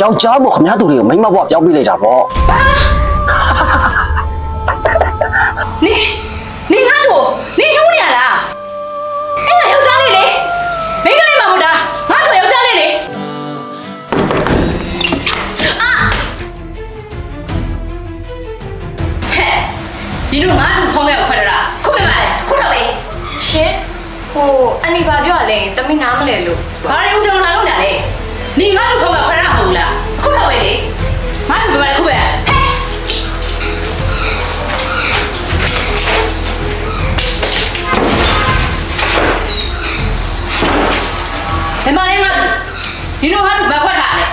ယောက်ျားမို့ခမည်းတော်တွေကိုမိန်းမဘွားပြောင်းပေးလိုက်တာပေါ့နေနေငါတို့နေထုံးနေရလားအဲ့ဒါယောက်ျားလေးလေမိန်းကလေးမှမဟုတ်တာငါတို့ယောက်ျားလေးလေအာဟဲ့ဒီလိုငါတို့ဖုံးမဲ့ကိုခွက်ရတာခုပဲပါလေခုတော့ပဲရှင်ဟိုအန်နီဘာပြောရလဲတမီးနားမလဲလို့ဘာလဲဦးတော်လာလို့ညာလေ နေငါတို့ဖုံးမဲ့ခွက်ရတာမဟုတ်လားခုတော့ပဲလေငါတို့ပဲပါလေခုပဲဟဲ့ဘယ်မှာလဲငါတို့ဒီလိုငါတို့မခွက်ထားလေ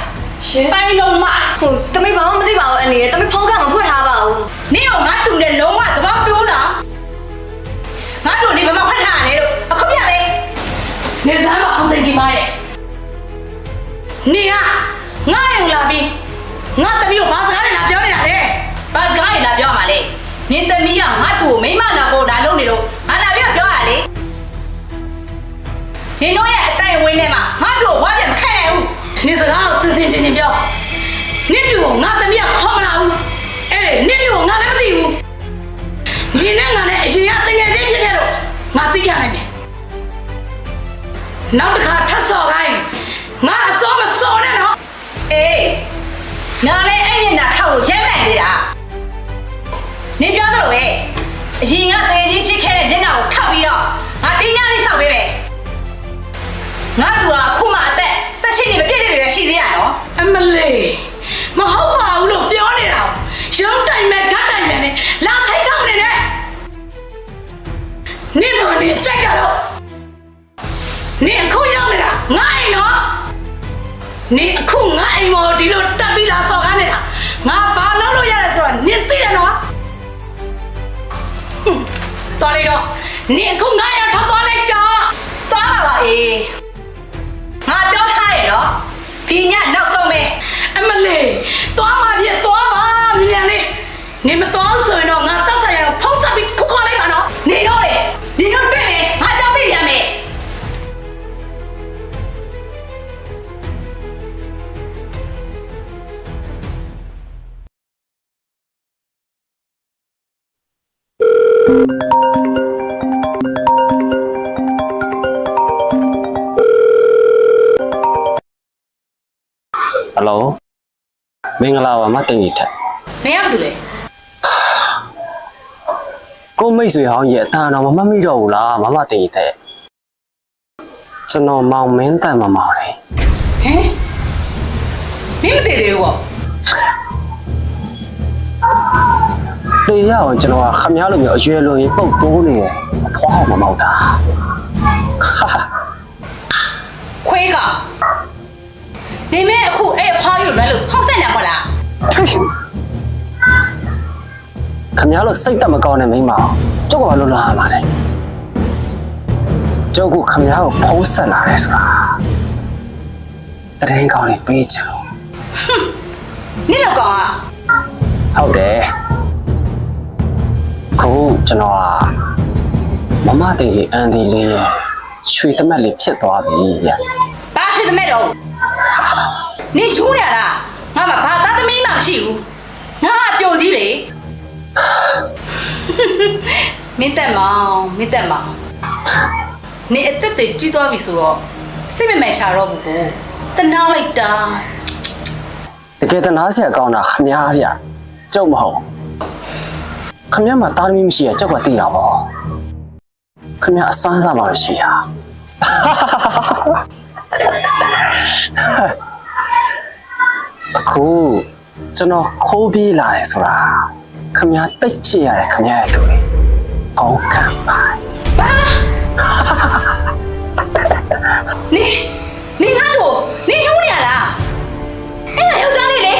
ရှင်ပိုင်းလုံးမဟိုတမီးဘာမှမသိပါဘူးအန်နီတမီးဖုန်းကမဖွက်ထားပါဘူးနင့်အောင်ငါတူနဲ့လုံးဝသဘောတူးနော်ငါတို့နေဘယ်မှာ နင်တို့ရဲ့အတိုင်ဝင်းထဲမှာငါတို့ဝါပြန်မခံနိုင်ဘူးနင်စကားကိုစစ်စစ်ချင်းချင်းပြောနင်တူကိုငါသမီးကခေါ်မလာဘူးအဲ့နင်တူကိုငါလည်းမသိဘူးနင်နဲ့ငါနဲ့အရင်ကတကယ်ချင်းဖြစ်နေတော့ငါသိကြနိုင်မယ်နောက်တစ်ခါထပ်စော်ခိုင်းငါအစောမစော်နဲ့နော်အေးငါလည်းအဲ့မျက်နှာထောက်လို့ရဲနိုင်သေးတာနင်ပြောသလိုပဲအရင်ကတကယ်ချင်းဖြစ်ခဲ့တဲ့မျက်နှာကိုထောက်ပြီးတော့ငါတင်းရလေးစောက်ပေးမယ် ငါတို့ကခုမှအသက်ဆက်ရှိနေမပြည့်နေပြီပဲရှိသေးရနော်အမလေးမဟုတ်ပါဘူးလို့ပြောနေတာရုံးတိုင်မဲ့ဓာတ်တိုင်မဲ့နဲ့လာထိုက်ချောင်းနေနဲ့နင့်မနေကြိုက်ကြတော့နင့်အခုရောက်နေတာငါအိမ်နော်နင့်အခုငါအိမ်မော်ဒီလိုတက်ပြီးလာဆော်ကားနေတာငါဘာလုပ်လို့ရတယ်ဆိုတာနင့်သိတယ်နော်ဟွန်းတော်လိုက်တော့နင့်အခုငါရောက်ထောက်သွားလိုက်တော့သွားပါပါအေး ငါပြောထားတယ်နော်ဒီညနောက်ဆုံးပဲအမလေးသွားပါပြသွားပါမြန်မြန်လေးနေမသွားဆိုရင်တော့ငါတက်ဆိုင်ရအောင်ဖုံးဆက်ပြီးခုခေါ်လိုက်ပါနော်နေတော့လေနေတော့တွေ့မယ်ငါကြောက်ပြရမယ် ဟယ်လိုမင်္ဂလာပါမတင်ကြီးထက်မင်းကဘာလုပ်လဲကိုမိတ်ဆွေဟောင်းရဲ့အတန်တော်မမှတ်မိတော့ဘူးလားမမတင်ကြီးထက်ကျွန်တော်မောင်မင်းတန်မမောင်လေဟမ်မင်းမသိသေးဘူးပေါ့တေရအောင်ကျွန်တော်ကခမည်းလိုမျိုးအရွယ်လိုရင်ပုတ်တိုးနေတယ်အဖွားအောင်မမောက်တာဟာဟာခွေးက နေမင်းအခုအဲ့အဖွားယူလွယ်လို့ဖောက်ဆက်နေပါလားခမည်းလိုစိတ်တက်မကောင်းတဲ့မိန်းမအောင်ကျုပ်ကဘာလို့လာရမှာလဲကျုပ်ကခမည်းကိုဖုံးဆက်လာတယ်ဆိုတာတရင်ကောင်းလေးပေးချင်လို့နင့်တော့ကောင်ကဟုတ်တယ်ခုကျွန်တော်ကမမတင်ကြီးအန်ဒီလေးရဲ့ရွှေတမက်လေးဖြစ်သွားပြီဗျဘာရှိသမဲ့တော့ နေရှူးရလားငါမှဘာသားသမီးမှမရှိဘူးငါကပျိုစည်းလေမင်းတက်မောင်မင်းတက်မောင်နေအသက်တွေကြီးသွားပြီဆိုတော့စိတ်မမဲ့ရှာတော့ဘူးကိုတနာလိုက်တာတကယ်တနာဆရာကောင်းတာခမည်းဗျကျုပ်မဟုတ်ခမည်းမှာတာသမီမရှိရကျုပ်ကသိတာပေါ့ခမည်းအစွမ်းစားမှမရှိရ အခုကျွန်တော်ခိုးပြေးလာတယ်ဆိုတာခမည်းတိတ်ချစ်ရတယ်ခမည်းရဲ့သူလေးအောင်းခံပါနေနေငါတို့နေရှူးနေရလားအဲ့ဒါယောက်ျားလေးလေ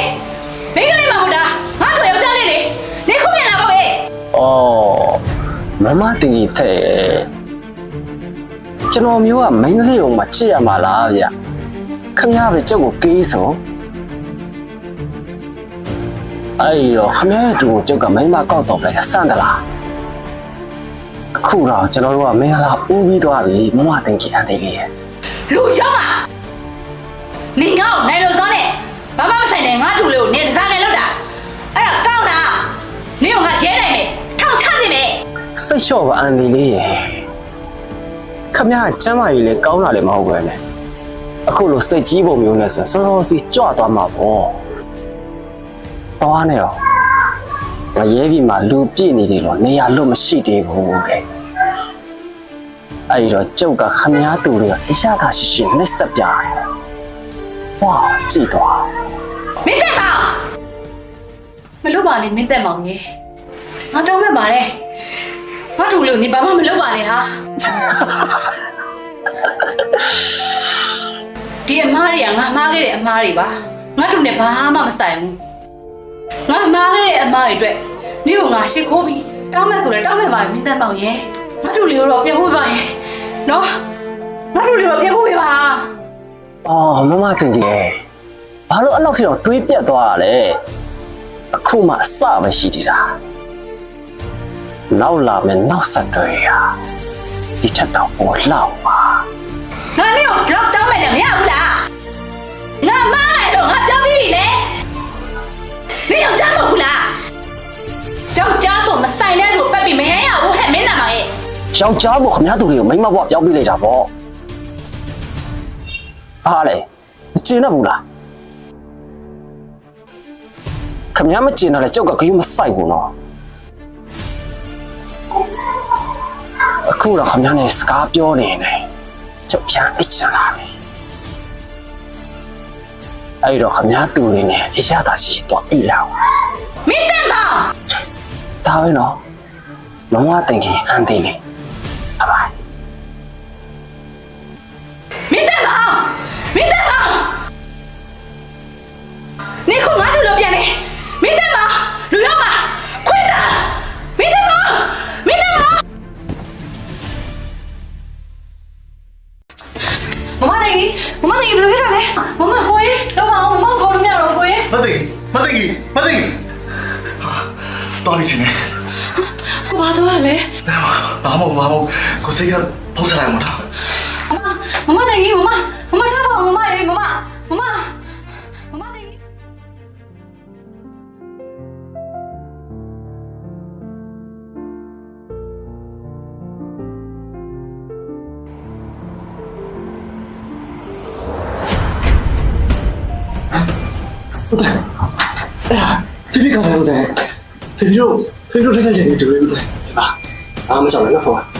မိန်းကလေးမှမဟုတ်တာငါတို့ယောက်ျားလေးလေနေခုမြန်လာပါပဲ။အော်မမတင်ကြီးတဲ့ကျွန်တော်မျိုးကမိန်းကလေးကိုမှချစ်ရမှာလားဗျ။ခမရပဲကျုပ်ကိုကေးဆို။ အဲ့တော့ခမရရဲ့တူကိုကျုပ်ကမိန်းမကောက်တော့လိုက်တာစမ်းသလား။အခုတော့ကျွန်တော်တို့ကမင်္ဂလာဦးပြီးသွားပြီမမတင်ကြီးအန်တီလေးရဲ့လူရောက်လာနေငါ့ကိုနိုင်လို့ကောင်းနဲ့ဘာမှမဆိုင်နဲ့ငါတူလေးကိုနေတစားငယ်လောက်တာအဲ့ဒါကောင်းတာနင်ကငါရဲနိုင်မယ်ထောင်ချပြမယ်စိတ်လျှော့ပါအန်ဒီလေးရေခမရကျမ်းမာရေးလေကောင်းတာလည်းမဟုတ်ပဲနဲ့အခုလိုစိတ်ကြီးပုံမျိုးနဲ့ဆိုစောစောစီကြွသွားမှာပေါ့ သွားနေရောငါရဲပြီမှာလူပြည့်နေတယ်လို့နေရာလွတ်မရှိသေးဘူးလေအဲ့ဒီတော့ကျုပ်ကခမရတူတွေကအရသာရှိရှိနှက်ဆက်ပြတယ်ဝါကြည့်တော့မင်းတက်ပါမလုပ်ပါနဲ့မင်းတက်မောင်ကြီးငါတောင်းမဲ့ပါတယ်ငါတူလေးကိုနေဘာမှမလုပ်ပါနဲ့ဟာဒီအမားတွေကငါမှားခဲ့တဲ့အမားတွေပါငါတူနဲ့ဘာမှမဆိုင်ဘူး ငါမှားခဲ့တဲ့အမားတွေအတွက်နေကိုငါရှစ်ခိုးပြီးတောင်းမဲ့ဆိုလဲတောင်းမဲ့ပါမင်းတက်မောင်ရဲ့ငါတူလေးကိုတော့ပြန်ဖို့ပါရဲ့နော်ငါတူလေးကိုပြန်ဖို့ပါအော်မမတင်ကြီးဘာလို့အဲ့လောက်ထိတော့တွေးပြတ်သွားတာလဲအခုမှအစပဲရှိသေးတာနောက်လာမယ်နောက်ဆက်တွေဟာဒီချက်တော့ပေါ်လောက်ပါငါလေးကိုတော့တောင်းမယ်နဲ့မရဘူးလားငါမားတယ်တော့ငါပြောပြီးပြီလေ မင်းယောက်ျားမဟုတ်ဘူးလားယောက်ျားဆိုမဆိုင်တဲ့ဆိုပတ်ပြီးမရရဘူးဟဲ့မင်းနာမောင်ရဲ့ယောက်ျားကိုခမည်းတော်တွေကိုမိန်းမဘွားပြောင်းပေးလိုက်တာပေါ့အားလေမကျင်တော့ဘူးလားခမည်းမကျင်တော့လေကြောက်ကဂယုမဆိုင်ဘူးနော်အခုတော့ခမည်းနဲ့စကားပြောနေနေကြောက်ပြန်အချင်လာပြီ အဲ့တော့ခမည်းတူနေနဲ့အရသာရှိတော့အိတ်လာမင်းတက်မောင်ဒါပဲနော်မမတင်ကြီးအန်သေးလေ မမတေကြီးမမတေကြီးဘယ်လိုဖြစ်တာလဲမမကိုကြီးတော့ပါအောင်မမကိုခေါ်လို့မရတော့ဘူးကိုကြီးမသိမသိကြီးမသိဟာတော်နေချင်တယ်ကိုဘာသွားလဲဘာမဟုတ်ဘာမဟုတ်ကိုစိတ်ကပေါက်စားလိုက်မှာတော့မမမတေကြီးမမမမထားပါဦးမမရေမမမမမ ဖေဖေကောင်းတယ်လို့တဲ့ဖေဖေတို့ဖေဖေတို့